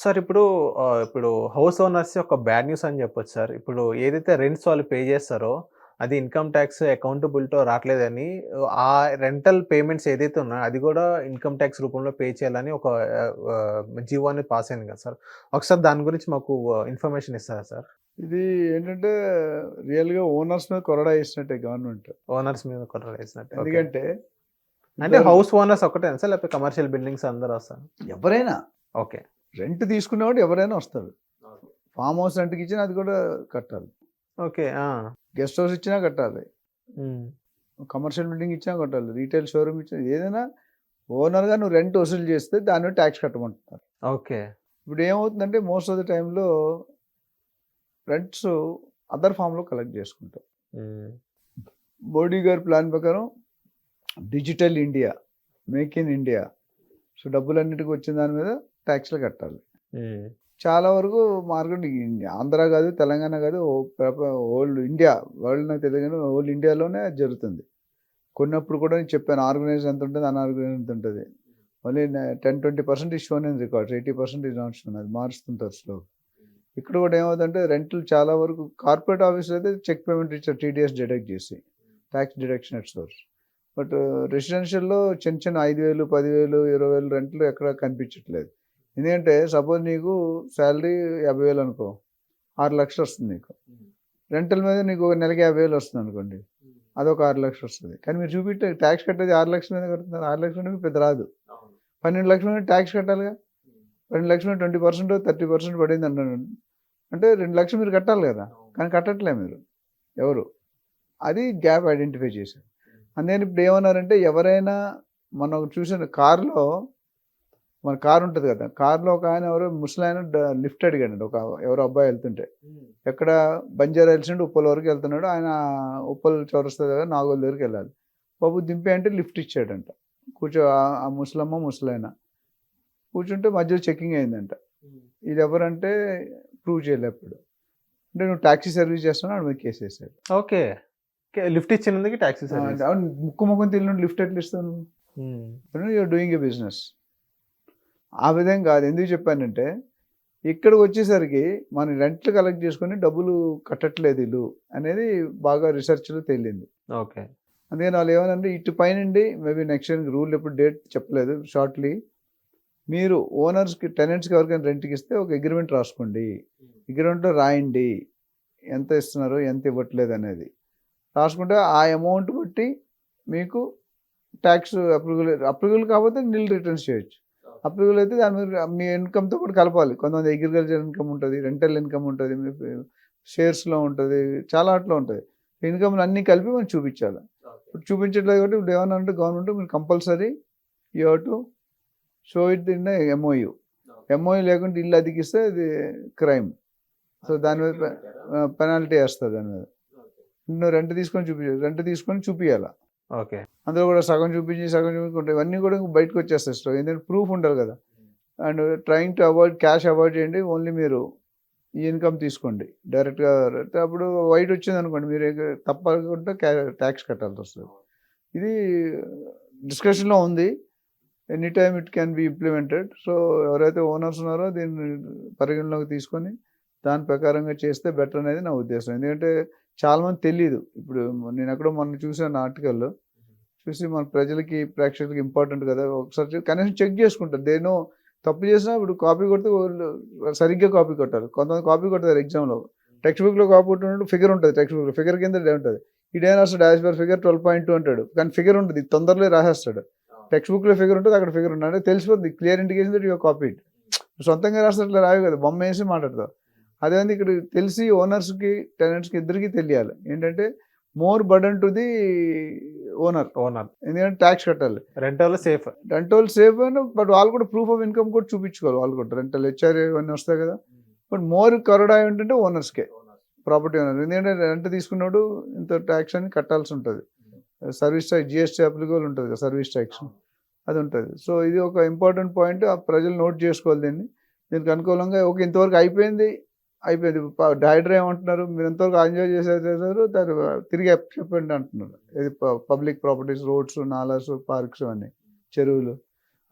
Sir ఇప్పుడు ఇప్పుడు house owners ఒక బ్యాడ్ న్యూస్ అని చెప్పొచ్చు సార్. ఇప్పుడు ఏదైతే రెంట్స్ వాళ్ళు పే చేస్తారో, అది ఇన్‌కమ్ టాక్స్ అకౌంటబిలిటీలో రాట్లేదని ఆ రెంటల్ పేమెంట్స్ ఏదైతే ఉన్నాయో, అది కూడా ఇన్‌కమ్ టాక్స్ రూపంలో పే చేయాలని ఒక జీవో అనేది పాస్ అయింది కదా సార్. ఒకసారి దాని గురించి మాకు ఇన్ఫర్మేషన్ ఇస్తారా సార్? ఇది ఏంటంటే రియల్‌గా ఓనర్స్ మీద కొరడా వేసినట్టే గవర్నమెంట్. ఓనర్స్ మీద కొరడా వేసినట్టే. ఓకే. ఎందుకంటే అంటే ఇద్దరు- హౌస్ ఓనర్స్ ఒక్కటేనా సార్? లేకపోతే కమర్షియల్ బిల్డింగ్స్ అందరూ వస్తారా? ఎవరైనా ఓకే. రెంట్ తీసుకునేవాడు ఎవరైనా వస్తాడు. ఫామ్ హౌస్ రెంట్‌కి ఇచ్చినా అది కూడా కట్టాలి. ఓకే. గెస్ట్ హౌస్ ఇచ్చినా కట్టాలి. కమర్షియల్ బిల్డింగ్ ఇచ్చినా కట్టాలి. రీటైల్ షోరూమ్ ఇచ్చినా ఏదైనా ఓనర్‌గా నువ్వు రెంట్ వసూలు చేస్తే దాని ట్యాక్స్ కట్టమంటున్నారు. ఓకే. ఇప్పుడు ఏమవుతుందంటే మోస్ట్ ఆఫ్ ద టైంలో రెంట్స్ అదర్ ఫామ్‌లో కలెక్ట్ చేసుకుంటారు. హ్మ్. మోడీ గారి ప్లాన్ ప్రకారం digital India, make in India. So డబ్బులన్నిటికి వచ్చిన దాని మీద ట్యాక్స్‌లు కట్టాలి. చాలా వరకు మార్కెట్ ఆంధ్ర కాదు, తెలంగాణ కాదు ఓల్డ్ ఇండియా వరల్డ్ నాకు తెలియదు ఓల్డ్ ఇండియాలోనే అది జరుగుతుంది. కొన్నప్పుడు కూడా నేను చెప్పాను ఆర్గనైజ్ ఎంత ఉంటుంది, అన్ఆర్గనైజ్ ఎంత ఉంటుంది. మళ్ళీ ten twenty percent shown in records eighty percent is not shown అది మారుస్తుంటారు స్లో. ఇక్కడ కూడా ఏమవుతుందంటే రెంట్లు చాలా వరకు కార్పొరేట్ ఆఫీస్లో అయితే చెక్ పేమెంట్ ఇచ్చారు టీడీఎస్ డిడక్ట్ చేసి tax deduction at source. But రెసిడెన్షియల్లో చిన్న చిన్న ఐదు వేలు పదివేలు ఇరవై వేలు రెంట్లు ఎక్కడ కనిపించట్లేదు. ఎందుకంటే సపోజ్ నీకు శాలరీ యాభై వేలు అనుకో ఆరు లక్షలు వస్తుంది నీకు. రెంటల్ మీద నీకు ఒక నెలకి యాభై వేలు వస్తుంది అనుకోండి అదొక ఆరు లక్షలు వస్తుంది. కానీ మీరు చూపిస్తే ట్యాక్స్ కట్టేది ఆరు లక్షల మీద కడుతున్నారు ఆరు లక్షల మీద పెద్ద రాదు. పన్నెండు లక్షల మీద ట్యాక్స్ కట్టాలిగా. పన్నెండు లక్షల ట్వంటీ పర్సెంట్ థర్టీ పర్సెంట్ పడింది అంటాను అంటే రెండు లక్షలు మీరు కట్టాలి కదా కానీ కట్టట్లే మీరు ఎవరు? అది గ్యాప్ ఐడెంటిఫై చేశారు. అందుకని ఇప్పుడు ఏమన్నారంటే ఎవరైనా మనం చూసిన కారులో మన కారు ఉంటుంది కదా కారులో ఒక ఆయన ఎవరో ముసలాయన లిఫ్ట్ అడిగాడు ఒక ఎవరో అబ్బాయి వెళ్తుంటే. ఎక్కడ బంజారా హిల్స్ నుండి ఉప్పల్ వరకు వెళ్తున్నాడు. ఆయన ఉప్పల్ చౌరస్తా దగ్గర నాగోల్ దగ్గరికి వెళ్ళాలి. బాబు దింపే అంటే లిఫ్ట్ ఇచ్చాడంట. కూర్చో ఆ- ముసలమ్మ ముసలాయన. కూర్చుంటే మధ్యలో చెకింగ్ అయిందంట. ఇది ఎవరంటే ప్రూవ్ చేయలేప్పుడు అంటే నువ్వు టాక్సీ సర్వీస్ చేస్తున్నావు ఆడ మీద కేసు వేసాడు. ఓకే. లిఫ్ట్ ఇచ్చినందుకు టాక్సీ సర్వీస్. అవును ముక్కు ముఖం తెలియని లిఫ్ట్ ఎట్లా ఇస్తాను. యూఆర్ డూయింగ్ ఏ బిజినెస్ ఆ విధంగా కాదు ఎందుకు చెప్పానంటే ఇక్కడికి వచ్చేసరికి మనం రెంట్లు కలెక్ట్ చేసుకొని డబ్బులు కట్టట్లేదు వీళ్ళు అనేది బాగా రీసెర్చ్లో తేలింది. ఓకే. అందుకని వాళ్ళు ఏమనంటే ఇటు పైనండి మేబీ నెక్స్ట్ ఇయర్ రూల్ ఎప్పుడు డేట్ చెప్పలేదు షార్ట్లీ మీరు ఓనర్స్కి టెనెంట్స్కి ఎవరికైనా రెంట్కి ఇస్తే ఒక అగ్రిమెంట్ రాసుకోండి. అగ్రిమెంట్లో రాయండి. ఎంత ఇస్తున్నారు ఎంత ఇవ్వట్లేదు అనేది రాసుకుంటే ఆ అమౌంట్ బట్టి మీకు ట్యాక్స్ అప్రూవల్ అప్రూవల్ కాకపోతే నిల్ రిటర్న్స్ చేయొచ్చు. అప్రూవల్ అయితే దాని మీద మీ ఇన్కమ్తో కూడా కలపాలి. కొంతమంది అగ్రికల్చర్ ఇన్కమ్ ఉంటుంది రెంటల్ ఇన్కమ్ ఉంటుంది షేర్స్లో ఉంటుంది చాలా అట్లా ఉంటుంది. ఇన్కమ్ అన్నీ కలిపి మనం చూపించాలి. ఇప్పుడు చూపించట్లేదు కాబట్టి ఇప్పుడు ఏమన్నా అంటే గవర్నమెంట్ మీరు compulsory you have to show it in MOU MOU లేకుంటే ఇల్లు అతికిస్తే ఇది క్రైమ్. సో దాని మీద పెనాల్టీ వేస్తుంది దాని మీద. నువ్వు రెంట్ తీసుకొని చూపించాలి రెంట్ తీసుకొని చూపించాలి ఓకే. అందులో కూడా సగం చూపించి సగం చూపించుకుంటే ఇవన్నీ కూడా బయటకు వచ్చేస్తాయి స్టో ఎందుకంటే ప్రూఫ్ ఉండాలి కదా. And trying to avoid cash avoid చేయండి ఓన్లీ మీరు ఈ ఇన్కమ్ తీసుకోండి డైరెక్ట్గా అప్పుడు వైట్ వచ్చింది అనుకోండి మీరు తప్పకుండా క్యా ట్యాక్స్ కట్టాల్సి వస్తుంది. ఇది డిస్కషన్లో ఉంది. Any time it can be implemented so ఎవరైతే ఓనర్స్ ఉన్నారో దీన్ని పరిగణలోకి తీసుకొని దాని ప్రకారంగా చేస్తే బెటర్ అనేది నా ఉద్దేశం. ఎందుకంటే చాలామంది తెలియదు ఇప్పుడు నేను ఎక్కడో మొన్న చూసాను ఆర్టికల్లో చూసి మన ప్రజలకి ప్రేక్షకులకి ఇంపార్టెంట్ కదా. ఒకసారి కనీసం చెక్ చేసుకుంటారు. దేనో తప్పు చేసినా ఇప్పుడు కాపీ కొడితే సరిగ్గా కాపీ కొట్టారు కొంతమంది కాపీ కొడతారు ఎగ్జామ్లో టెక్స్ట్ బుక్లో కాపీ కొట్టినట్టు ఫిగర్ ఉంటుంది టెక్స్ట్ బుక్లో ఫిగర్ కింద ఉంటుంది. ఇదేం రాస్తాడు dash bar figure twelve point two అంటాడు. కానీ ఫిగర్ ఉంటుంది తొందరలో రాసేస్తాడు. టెక్స్ట్ బుక్లో ఫిగర్ ఉంటుంది అక్కడ ఫిగర్ ఉంటుంది. అంటే తెలిసిపోతుంది clear indication that your copy సొంతంగా రాసినట్లు రావు కదా. బొమ్మ వేసి మాట్లాడతావు. అదే ఇక్కడ తెలిసి ఓనర్స్కి టెనెంట్స్కి ఇద్దరికి తెలియాలి. ఏంటంటే more burden to the owner. Owner. ఎందుకంటే ట్యాక్స్ కట్టాలి. Rental safe. రెంటల్ సేఫ్ అయినా బట్ వాళ్ళు కూడా ప్రూఫ్ ఆఫ్ ఇన్కమ్ కూడా చూపించుకోవాలి వాళ్ళు కూడా. రెంటల్ హెచ్ఆర్ ఇవన్నీ వస్తాయి కదా. బట్ మోర్ కరడా ఏంటంటే ఓనర్స్కే ప్రాపర్టీ ఓనర్ ఎందుకంటే రెంట్ తీసుకున్నాడు ఇంత ట్యాక్స్ అని కట్టాల్సి ఉంటుంది. సర్వీస్ ట్యాక్స్ జిఎస్టీ అప్లికబుల్ ఉంటుంది కదా సర్వీస్ ట్యాక్స్ అది ఉంటుంది. సో ఇది ఒక ఇంపార్టెంట్ పాయింట్ ఆ ప్రజలు నోట్ చేసుకోవాలి దీన్ని. దీనికి అనుకూలంగా ఓకే ఇంతవరకు అయిపోయింది. అయిపోయింది. డైరెక్టర్ ఏమంటున్నారు? మీరు ఎంతవరకు ఎంజాయ్ చేసేసారు? దాని తిరిగి చెప్పండి అంటున్నారు. ఇది పబ్లిక్ ప్రాపర్టీస్ రోడ్స్ నాలాస్ పార్క్స్ అన్నీ చెరువులు.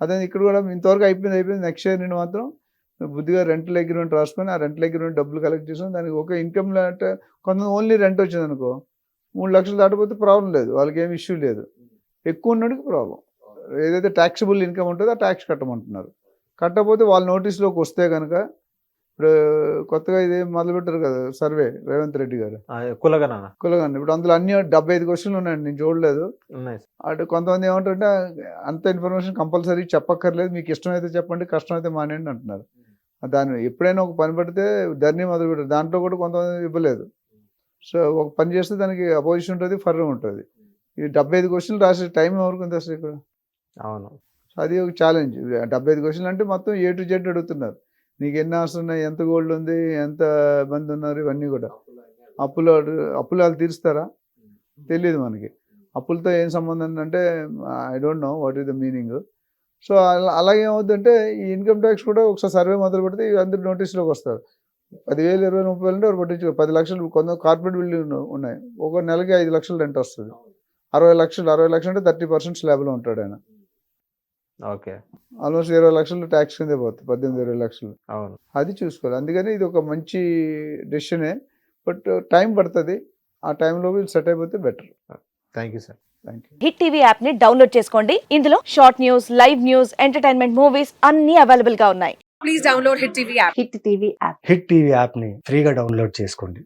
అదే ఇక్కడ కూడా ఇంతవరకు అయిపోయింది అయిపోయింది. నెక్స్ట్ ఇయర్ నేను మాత్రం బుద్ధిగా రెంటల్ అగ్రిమెంట్ రాసుకొని ఆ రెంటల్ అగ్రిమెంట్ డబ్బులు కలెక్ట్ చేసుకొని దానికి ఒక ఇన్కమ్ అంటే కొంత ఓన్లీ రెంట్ వచ్చింది అనుకో మూడు లక్షలు దాటిపోతే ప్రాబ్లం లేదు. వాళ్ళకి ఏమి ఇష్యూ లేదు. ఎక్కువ ఉన్నడికి ప్రాబ్లం ఏదైతే ట్యాక్సిబుల్ ఇన్కమ్ ఉంటుందో ఆ ట్యాక్స్ కట్టమంటున్నారు. కట్టకపోతే వాళ్ళ నోటీస్లోకి వస్తే కనుక ఇప్పుడు కొత్తగా ఇది మొదలు పెట్టారు కదా సర్వే రేవంత్ రెడ్డి గారు. ఆ, కులగణన. కులగాని ఇప్పుడు అందులో అన్ని డెబ్బై ఐదు క్వశ్చన్లు ఉన్నాయండి నేను చూడలేదు. అటు కొంతమంది ఏమంటారంటే అంత ఇన్ఫర్మేషన్ కంపల్సరీ చెప్పక్కర్లేదు మీకు ఇష్టమైతే చెప్పండి కష్టమైతే మానేయండి అంటున్నారు. దాన్ని ఎప్పుడైనా ఒక పని పడితే ధర్నీ మొదలు పెట్టారు దాంట్లో కూడా కొంతమంది ఇవ్వలేదు. సో ఒక పని చేస్తే దానికి అపోజిషన్ ఉంటుంది ఫర్ ఉంటుంది. ఈ డెబ్బై ఐదు క్వశ్చన్లు రాసే టైం ఎవరికి ఉంది అసలు ఇక్కడ? అవును. అది ఒక ఛాలెంజ్ డెబ్బై ఐదు క్వశ్చన్లు అంటే మొత్తం ఏ టు జెడ్ అడుగుతున్నారు. నీకు ఎన్ని అవర్స్ ఉన్నాయి? ఎంత గోల్డ్ ఉంది? ఎంత మంది ఉన్నారు? ఇవన్నీ కూడా. అప్పులు అప్పులు వాళ్ళు తీరుస్తారా? తెలియదు మనకి. అప్పులతో ఏం సంబంధం అంటే I don't know what is the meaning so అలా అలాగే ఏమవుతుందంటే ఈ ఇన్కమ్ ట్యాక్స్ కూడా ఒకసారి సర్వే మొదలు పెడితే అందరు నోటీస్లోకి వస్తారు. పదివేలు ఇరవై ముప్పై వేలు అంటే ఎవరు పట్టించు పది లక్షలు కొంత కార్పొరేట్ బిల్డింగ్ ఉన్నాయి. ఒక నెలకి ఐదు లక్షలు రెంట్ వస్తుంది. అరవై లక్షలు అరవై లక్షలు అంటే థర్టీ పర్సెంట్ స్లాబ్లో ఉంటాడు ఆయన. ఓకే. ఆల్మోస్ట్ ఇరవై లక్షలు ట్యాక్స్ కిందే పోతుంది పద్దెనిమిది ఇరవై లక్షలు. అవును. అది చూసుకోవాలి. అందుకని ఇది ఒక మంచి డెసిషనే బట్ టైం పడుతుంది. ఆ టైంలో వీళ్ళు సెట్ అయిపోతే better thank you sir hit TV యాప్ని డౌన్లోడ్ చేసుకోండి. ఇందులో short news live news entertainment movies అన్ని అవైలబుల్గా ఉన్నాయి. Please download Hit TV app. Hit TV app hit TV యాప్ని ఫ్రీగా డౌన్లోడ్ చేసుకోండి.